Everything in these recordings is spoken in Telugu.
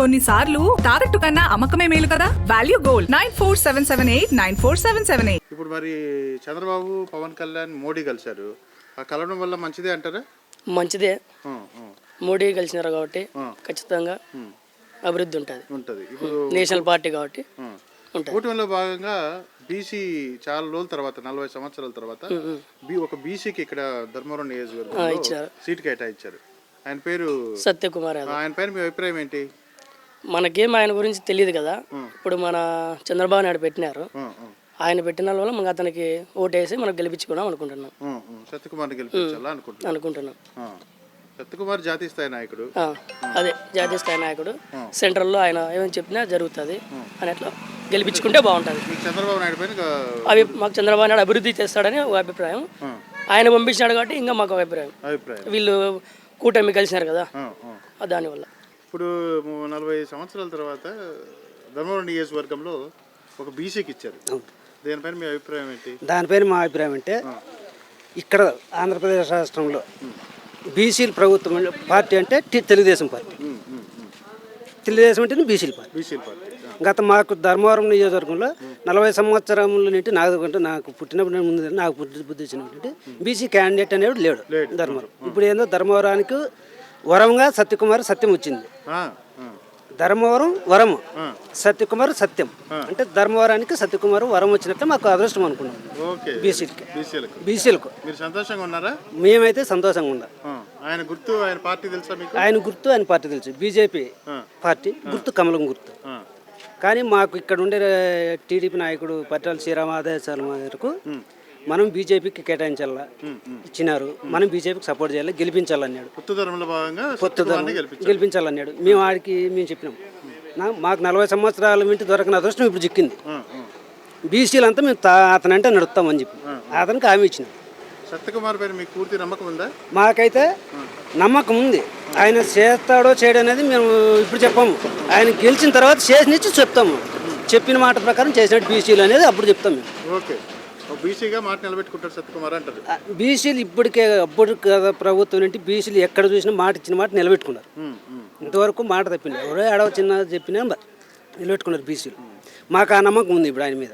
కొన్నిసార్లు తాకట్టు కన్నా అమ్మకమే మేలు కదా? Value gold nine four seven seven eight nine four seven seven eight. ఇప్పుడు మరి చంద్రబాబు పవన్ కళ్యాణ్ మోడీ కలిశారు. ఆ కలవడం వల్ల మంచిదే అంటారా? మంచిదే. మోడీ కలిసినారు కాబట్టి. ఖచ్చితంగా అభివృద్ధి ఉంటుంది. ఉంటది. ఇప్పుడు నేషనల్ పార్టీ కాబట్టి కూటమిలో భాగంగా బీసీ చాలా రోజుల తర్వాత నలభై సంవత్సరాల తర్వాత బి ఒక బీసీకి ఇక్కడ ధర్మవరం నియోజకవర్గంలో ఇచ్చారు. సీట్ కేటాయించారు. ఆయన పేరు సత్యకుమార్ ఆయన పైన మీ అభిప్రాయం ఏంటి? మనకేం ఆయన గురించి తెలియదు కదా. ఇప్పుడు మన చంద్రబాబు నాయుడు పెట్టినారు. ఆయన పెట్టిన వల్ల మనకు అతనికి ఓటేసి మనం గెలిపించుకున్నాం అనుకుంటున్నాం. అనుకుంటున్నాను అనుకుంటున్నాం. సత్యకుమార్ జాతీయ స్థాయి నాయకుడు. అదే జాతీయ స్థాయి నాయకుడు. సెంట్రల్లో ఆయన ఏమని చెప్పినా జరుగుతుంది అని అట్లా గెలిపించుకుంటే బాగుంటుంది. చంద్రబాబు నాయుడు పైన అవి మాకు చంద్రబాబు నాయుడు అభివృద్ధి చేస్తాడని ఒక అభిప్రాయం. ఆయన పంపించినాడు కాబట్టి ఇంకా మాకు ఒక అభిప్రాయం. అభిప్రాయం. వీళ్ళు కూటమి కలిసినారు కదా. దానివల్ల. ఇప్పుడు నలభై సంవత్సరాల తర్వాత ధర్మవరం నియోజకవర్గంలో ఒక బీసీకి ఇచ్చారు. దీనిపైన మీ అభిప్రాయం ఏంటి? దానిపైన మా అభిప్రాయం అంటే ఇక్కడ ఆంధ్రప్రదేశ్ రాష్ట్రంలో బీసీల ప్రభుత్వం పార్టీ అంటే తెలుగుదేశం పార్టీ. తెలుగుదేశం అంటే బీసీల పార్టీ. బీసీల పార్టీ గత మాకు ధర్మవరం నియోజకవర్గంలో నలభై సంవత్సరముల నుండి నాకు అంటే నాకు పుట్టినప్పుడు ముందు నాకు పుట్టి బుద్ధి వచ్చినటువంటి బీసీ క్యాండిడేట్ అనేవాడు లేడు ధర్మవరం. ఇప్పుడు ఏందో ధర్మవరానికి వరంగా సత్యకుమార్ సత్యం వచ్చింది. ధర్మవరం వరము. ఆ. సత్యకుమార్ సత్యం. అంటే ధర్మవరానికి సత్యకుమార్ వరం వచ్చినట్లే మాకు అదృష్టం అనుకున్నాం. బీసీలకి. బీసీలకు. మీరు సంతోషంగా ఉన్నారా? మేమైతే సంతోషంగా ఆ, ఆయన గుర్తు ఆయన పార్టీ తెలుసా మీకు? ఆయన గుర్తు ఆయన పార్టీ తెలుసు. బీజేపీ పార్టీ గుర్తు కమలం గుర్తు. కానీ మాకు ఇక్కడ ఉండే టీడీపీ నాయకుడు పట్టాల శ్రీరామ ఆదేశాల మేరకు మనం బీజేపీకి కేటాయించాలా? ఇచ్చినారు. మనం బీజేపీకి సపోర్ట్ చేయాలి? గెలిపించాలన్నాడు. కొత్త ధర్మంలో భాగంగా గెలిపించారు గెలిపించాలన్నాడు. మేము ఆడికి మేము చెప్పినాం. మాకు నలభై సంవత్సరాల మింటి దొరకని అదృష్టం ఇప్పుడు చిక్కింది. ఆ. బీసీలంతా మేము అతనంటే నడుస్తామని చెప్పి. అతనికి హామీ ఇచ్చినాం. సత్యకుమార్ పైన మీకు పూర్తి నమ్మకం ఉందా? మాకైతే నమ్మకం ఉంది. ఆయన చేస్తాడో చేయడో అనేది మేము ఇప్పుడు చెప్పాము. ఆయన గెలిచిన తర్వాత చేసినట్టు చెప్తాము. చెప్పిన మాట ప్రకారం చేసినట్టు బీసీలు అనేది అప్పుడు చెప్తాం మేము. ఓకే. బీసీగా మాట నిలబెట్టుకుంటారు సత్యకుమార్ అంటారు. ఆ, బీసీలు ఇప్పటికే అప్పుడు కదా ప్రభుత్వం నుండి బీసీలు ఎక్కడ చూసినా మాట ఇచ్చిన మాట నిలబెట్టుకున్నారు. ఇంతవరకు మాట తప్పింది. ఎవరో ఏడవ చిన్న చెప్పినా బ- నిలబెట్టుకున్నారు బీసీలు. మాకు ఆ నమ్మకం ఉంది ఇప్పుడు ఆయన మీద.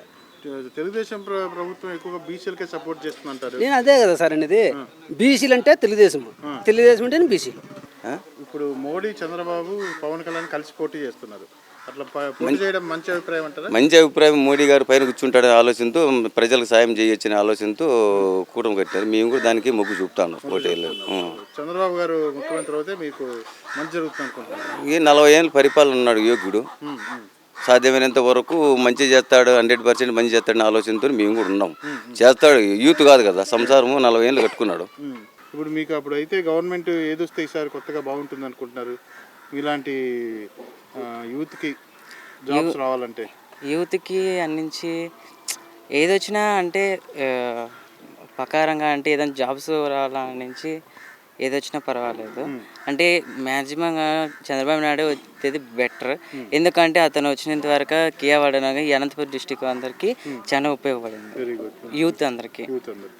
తెలుగుదేశం ప్ర- ప్రభుత్వం ఎక్కువగా బీసీలకే సపోర్ట్ చేస్తుందంటారు. నేను అదే కదా సార్ అనేది బీసీలు అంటే తెలుగుదేశం. తెలుగుదేశం అంటే బీసీలు. ఇప్పుడు మోడీ చంద్రబాబు పవన్ కళ్యాణ్ కలిసి పోటీ చేస్తున్నారు. మంచి అభిప్రాయం మోడీ గారు పైన కూర్చుంటాడని ఆలోచనతో ప్రజలకు సాయం చేయొచ్చనే ఆలోచనతో కూటమి కట్టారు. మేము కూడా దానికి మొగ్గు చూపుతాను పోటీలు. చంద్రబాబు గారు ముఖ్యమంత్రి అయితే మీకు మంచి జరుగుతుంది అనుకుంటున్నాను. ఈ నలభై ఏళ్ళు పరిపాలన ఉన్నాడు యోగ్యుడు. సాధ్యమైనంత వరకు మంచి చేస్తాడు హండ్రెడ్ పర్సెంట్ మంచి చేస్తాడని ఆలోచనతో మేము కూడా ఉన్నాం. చేస్తాడు. యూత్ కాదు కదా సంసారము నలభై ఏళ్ళు కట్టుకున్నాడు. ఇప్పుడు మీకు అప్పుడు అయితే గవర్నమెంట్ ఏది వస్తే ఈసారి కొత్తగా బాగుంటుంది అనుకుంటున్నారు ఇలాంటి యూత్కి జాబ్స్ రావాలంటే? యూత్కి అందించి ఏదొచ్చినా అంటే ఆ, పకారంగా అంటే ఏదైనా జాబ్స్ రావాలనించి ఏదొచ్చినా పర్వాలేదు. అంటే మ్యాక్సిమం చంద్రబాబు నాయుడు వచ్చేది బెటర్. ఎందుకంటే అతను వచ్చినంత వరకు కియా వాడనగా అనంతపురం డిస్టిక్ అందరికి చాలా ఉపయోగపడింది. యూత్ అందరికి.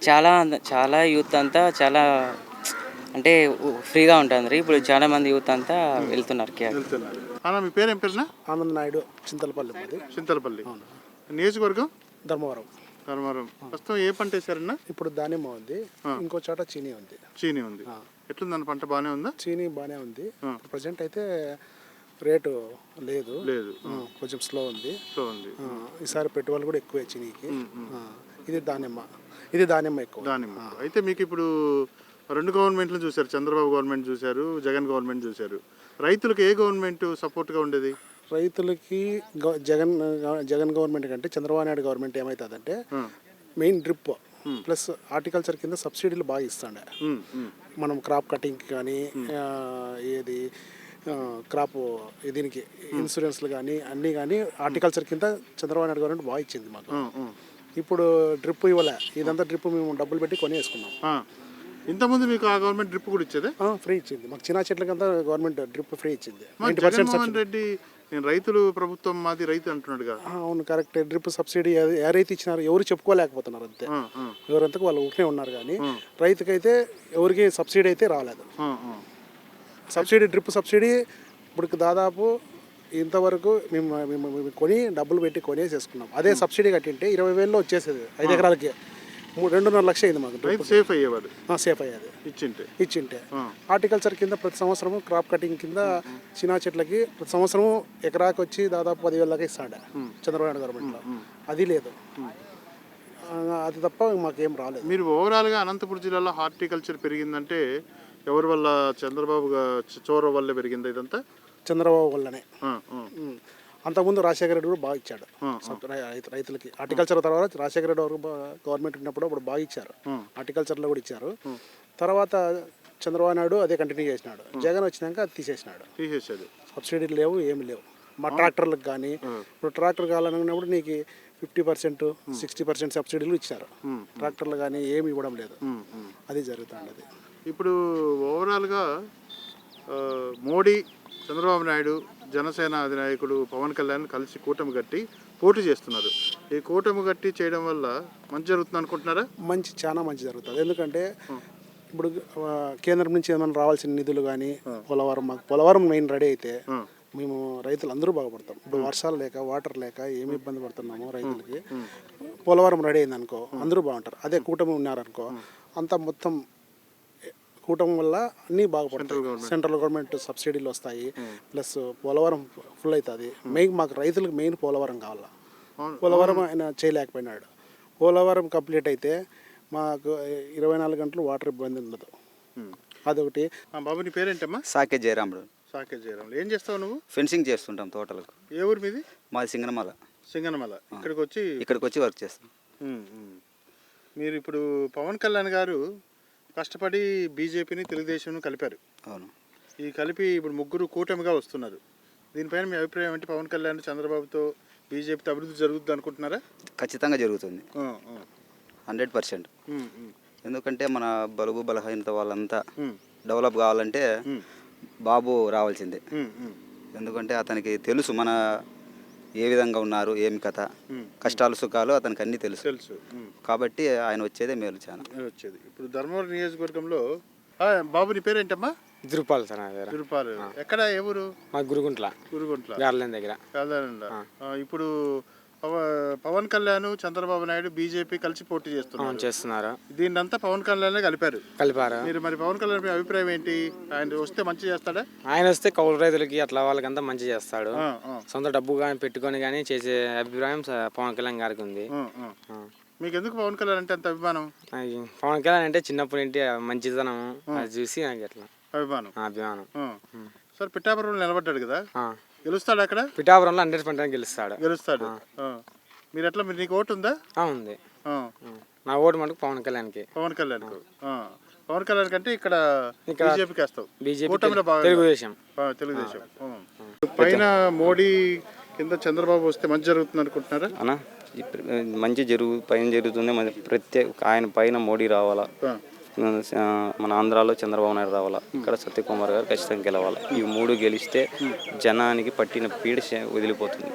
చాలా చాలా యూత్ అంతా చాలా అంటే ఫ్రీగా ఉంటుంది ఇప్పుడు చాలా మంది యూత్ అంతా వెళ్తున్నారు అన్న మీ పేరు ఏం పేరునా? ఆనంద్ నాయుడు చింతలపల్లి మాది. చింతలపల్లి. నియోజకవర్గం? ధర్మవరం. ధర్మవరం. ప్రస్తుతం ఏ పంట వేశారన్నా ఇప్పుడు దానిమ్మ ఉంది. ఇంకో చోట చీనీ ఉంది. చీనీ ఉంది. ఎట్లుందన్న పంట? బాగానే ఉందా? చీనీ బాగానే ఉంది. ప్రజెంట్ అయితే రేటు లేదు. లేదు. కొంచెం స్లో ఉంది. సో ఉంది. ఈసారి పెట్టుబడులు కూడా ఎక్కువే చీనీకి. ఇది దానిమ్మ ఇది దానిమ్మ ఎక్కువ. దానిమ్మ అయితే మీకు ఇప్పుడు రెండు గవర్నమెంట్లు చూశారు. చంద్రబాబు గవర్నమెంట్ చూశారు. జగన్ గవర్నమెంట్ చూశారు. రైతులకు ఏ గవర్నమెంట్ సపోర్ట్గా ఉండేది? రైతులకి జగన్ జగన్ గవర్నమెంట్ కంటే చంద్రబాబు నాయుడు గవర్నమెంట్ ఏమవుతుందంటే మెయిన్ డ్రిప్ ప్లస్ హార్టికల్చర్ కింద సబ్సిడీలు బాగా ఇస్తాండే. మనం క్రాప్ కటింగ్కి కానీ ఏది క్రాప్ దీనికి ఇన్సూరెన్స్లు కానీ అన్నీ కానీ హార్టికల్చర్ కింద చంద్రబాబు నాయుడు గవర్నమెంట్ బాగా ఇచ్చింది మాకు. ఇప్పుడు డ్రిప్ ఇవ్వలే. ఇదంతా డ్రిప్ మేము డబ్బులు పెట్టి కొనేసుకున్నాం. ఇంతకుముందు మీకు ఆ గవర్నమెంట్ డ్రిప్ కూడా ఇచ్చేదే? ఫ్రీ ఇచ్చింది. మాకు చిన్న చెట్లకంతా గవర్నమెంట్ డ్రిప్ ఫ్రీ ఇచ్చింది. మా నైంటీ పర్సెంట్ జగన్మోహన్ రెడ్డి నేను రైతులు ప్రభుత్వం మాది రైతు అంటున్నాడుగా అవును కరెక్ట్ డ్రిప్ సబ్సిడీ ఏ- ఎవరైతే ఇచ్చినారో ఎవరు చెప్పుకోలేకపోతున్నారు అంతే. ఆ, ఆ, ఎవరంతకు వాళ్ళు ఊరికే ఉన్నారు కానీ రైతుకైతే ఎవరికి సబ్సిడీ అయితే రాలేదు. ఆ, ఆ. సబ్సిడీ డ్రిప్ సబ్సిడీ ఇప్పుడు దాదాపు ఇంతవరకు మేము మేము మేము కొని డబ్బులు పెట్టి కొనేసేసుకున్నాం. అదే సబ్సిడీ కట్టింటే ఇరవై వేల్లో వచ్చేసేది ఐదు ఎకరాలకి. మూడు రెండున్నర లక్ష అయింది మాకు రైతు సేఫ్ అయ్యేవాడు. ఆ, సేఫ్ అయ్యేది. ఇచ్చింటే. ఇచ్చింటే. హార్టికల్చర్ కింద ప్రతి సంవత్సరము క్రాప్ కటింగ్ కింద చిన్న చెట్లకి ప్రతి సంవత్సరము ఎకరాకి వచ్చి దాదాపు పదివేల దాకా ఇస్తాడు చంద్రబాబు నాయుడు గవర్నమెంట్లో. అది లేదు. ఆ, అది తప్ప మాకేం రాలేదు. మీరు ఓవరాల్గా అనంతపురం జిల్లాలో హార్టికల్చర్ పెరిగిందంటే ఎవరి వల్ల? చంద్రబాబు గా- చోర వల్ల పెరిగింది ఇదంతా? చంద్రబాబు వల్లనే. ఆ, ఆ. ఉమ్. అంతకుముందు రాజశేఖర రెడ్డి కూడా బాగా ఇచ్చాడు. రైతులకి. హార్టికల్చర్ తర్వాత రాజశేఖర రెడ్డి గవర్నమెంట్ ఉన్నప్పుడు అప్పుడు బాగా ఇచ్చారు. హార్టికల్చర్లో కూడా ఇచ్చారు. తర్వాత చంద్రబాబు నాయుడు అదే కంటిన్యూ చేసినాడు. జగన్ వచ్చినాక అది తీసేసినాడు. తీసేసేది సబ్సిడీలు లేవు ఏమి లేవు. మా ట్రాక్టర్లకు కానీ ఇప్పుడు ట్రాక్టర్ కావాలనుకున్నప్పుడు నీకు ఫిఫ్టీ పర్సెంట్ సిక్స్టీ పర్సెంట్ సబ్సిడీలు ఇచ్చారు. ట్రాక్టర్లు కానీ ఏమి ఇవ్వడం లేదు. అది జరుగుతుంది ఇప్పుడు ఓవరాల్గా మోడీ చంద్రబాబు నాయుడు జనసేన అధినాయకుడు పవన్ కళ్యాణ్ కలిసి కూటమి కట్టి పోటీ చేస్తున్నారు. ఈ కూటమి కట్టి చేయడం వల్ల మంచి జరుగుతుంది అనుకుంటున్నారా? మంచి చాలా మంచి జరుగుతుంది. ఎందుకంటే ఇప్పుడు కేంద్రం నుంచి ఏమైనా రావాల్సిన నిధులు కానీ పోలవరం మాకు పోలవరం మెయిన్ రెడీ అయితే మేము రైతులు అందరూ బాగుపడతాం. ఇప్పుడు వర్షాలు లేక వాటర్ లేక ఏమి ఇబ్బంది పడుతున్నామో రైతులకి. పోలవరం రెడీ అయింది అనుకో అందరూ బాగుంటారు. అదే కూటమి ఉన్నారనుకో అంతా మొత్తం కూటమి వల్ల అన్నీ బాగుపడతాయి. సెంట్రల్ గవర్నమెంట్ సబ్సిడీలు వస్తాయి. ప్లస్ పోలవరం ఫుల్ అవుతుంది. మెయిన్ మాకు రైతులకు మెయిన్ పోలవరం కావాలా. పోలవరం ఆయన చేయలేకపోయినాడు. పోలవరం కంప్లీట్ అయితే మాకు ఇరవై నాలుగు గంటలు వాటర్ ఇబ్బంది ఉండదు. అదొకటి. ఆ, బాబు నీ పేరేంటమ్మా? సాకే జయరాముడు. సాకేత్ జయరామ్ ఏం చేస్తావు నువ్వు? ఫెన్సింగ్ చేస్తుంటాం తోటలకు. ఏ ఊరు మీది? మాది సింగనమల. సింగనమల. ఇక్కడికి వచ్చి ఇక్కడికి వచ్చి వర్క్ చేస్తాం ఉమ్. మీరు ఇప్పుడు పవన్ కళ్యాణ్ గారు కష్టపడి బీజేపీని తెలుగుదేశం కలిపారు. అవును. ఈ కలిపి ఇప్పుడు ముగ్గురు కూటమిగా వస్తున్నారు. దీనిపైన మీ అభిప్రాయం ఏంటి? పవన్ కళ్యాణ్ చంద్రబాబుతో బీజేపీతో అభివృద్ధి జరుగుతుంది అనుకుంటున్నారా? ఖచ్చితంగా జరుగుతుంది. Hundred percent. ఎందుకంటే మన బలుగు బలహీనత వాళ్ళంతా డెవలప్ కావాలంటే బాబు రావాల్సిందే. ఎందుకంటే అతనికి తెలుసు మన ఏ విధంగా ఉన్నారు ఏమి కథ కష్టాలు సుఖాలు అతనికి అన్నీ తెలుసు. తెలుసు. కాబట్టి ఆయన వచ్చేదే మేలు చాలా అది వచ్చేది. ఇప్పుడు ధర్మవరం నియోజకవర్గంలో ఆ, బాబు నీ పేరేంటమ్మా? తిరుపాలు సార్ నా దగ్గర. తిరుపాలు. ఎక్కడ ఏ ఊరు? మా గురుగుంట్ల. గురుగుంట్ల. గార్లెన్ దగ్గర. ఇప్పుడు పవన్ కళ్యాణ్ చంద్రబాబు నాయుడు బీజేపీ కలిసి పోటీ చేస్తున్నారు. చేస్తున్నారు? దీన్నంతా పవన్ కళ్యాణ్ కలిపారు. కలిపారు? మీరు మరి పవన్ కళ్యాణ్ అభిప్రాయం ఏంటి? ఆయన వస్తే మంచి చేస్తాడా? ఆయన వస్తే కౌలు రైతులకి అట్లా వాళ్ళకంతా మంచి చేస్తాడు. సొంత డబ్బు కానీ పెట్టుకొని కానీ చేసే అభిప్రాయం పవన్ కళ్యాణ్ గారికి ఉంది. మీకు ఎందుకు పవన్ కళ్యాణ్ అంటే అంత అభిమానం? పవన్ కళ్యాణ్ అంటే చిన్నప్పటి నుండి ఆ. మంచితనం అది చూసి నాకు అట్లా. అభిమానం. అభిమానం. సార్ పిఠాపురంలో నిలబడ్డాడు కదా. గెలుస్తాడు అక్కడ? పిఠాపురంలో హండ్రెడ్ పర్సెంట్ గెలుస్తాడు. గెలుస్తాడు. ఆ. మీరు ఎట్లా మీరు నీకు ఓటు ఉందా? ఆ, ఉంది. ఆ. నా ఓటు మటుకు పవన్ కళ్యాణ్కి. పవన్ కళ్యాణ్ పవన్ కళ్యాణ్ కంటే ఇక్కడ ఇక్కడ బీజేపీకి వేస్తావు. బీజేపీ కూటమిలో తెలుగుదేశం. ఆ, తెలుగుదేశం. ఆ. పైన మోడీ కింద చంద్రబాబు వస్తే మంచి జరుగుతుంది అనుకుంటున్నారా? అన్న మంచి జరుగు పైన జరుగుతుంది. మన ప్రత్యేక ఆయన పైన మోడీ రావాలా? ఆ. మన ఆంధ్రాలో చంద్రబాబు నాయుడు రావాలా? ఇక్కడ సత్యకుమార్ గారు ఖచ్చితంగా గెలవాలా? ఈ మూడు గెలిస్తే జనానికి పట్టిన పీడ వదిలిపోతుంది.